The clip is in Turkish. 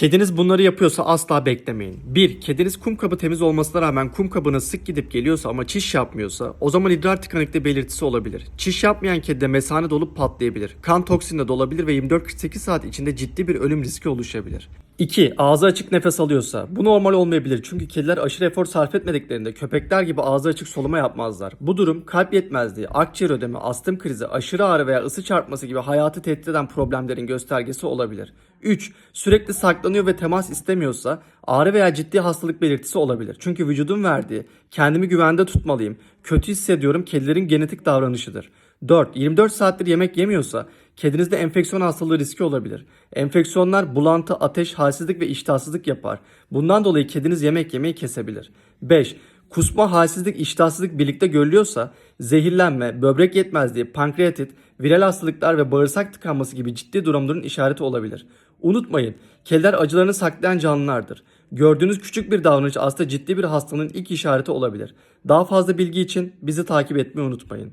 Kediniz bunları yapıyorsa asla beklemeyin. 1. Kediniz kum kabı temiz olmasına rağmen kum kabına sık gidip geliyorsa ama çiş yapmıyorsa o zaman idrar tıkanıklığı belirtisi olabilir. Çiş yapmayan kedide mesane dolup patlayabilir. Kan toksinle dolabilir ve 24-48 saat içinde ciddi bir ölüm riski oluşabilir. 2. Ağzı açık nefes alıyorsa. Bu normal olmayabilir çünkü kediler aşırı efor sarf etmediklerinde köpekler gibi ağzı açık soluma yapmazlar. Bu durum kalp yetmezliği, akciğer ödemi, astım krizi, aşırı ağrı veya ısı çarpması gibi hayatı tehdit eden problemlerin göstergesi olabilir. 3. Sürekli saklanıyor ve temas istemiyorsa ağrı veya ciddi hastalık belirtisi olabilir. Çünkü vücudun verdiği kendimi güvende tutmalıyım, kötü hissediyorum kedilerin genetik davranışıdır. 4. 24 saattir yemek yemiyorsa kedinizde enfeksiyon hastalığı riski olabilir. Enfeksiyonlar bulantı, ateş, halsizlik ve iştahsızlık yapar. Bundan dolayı kediniz yemek yemeyi kesebilir. 5. Kusma, halsizlik, iştahsızlık birlikte görülüyorsa zehirlenme, böbrek yetmezliği, pankreatit, viral hastalıklar ve bağırsak tıkanması gibi ciddi durumların işareti olabilir. Unutmayın, kediler acılarını saklayan canlılardır. Gördüğünüz küçük bir davranış aslında ciddi bir hastalığın ilk işareti olabilir. Daha fazla bilgi için bizi takip etmeyi unutmayın.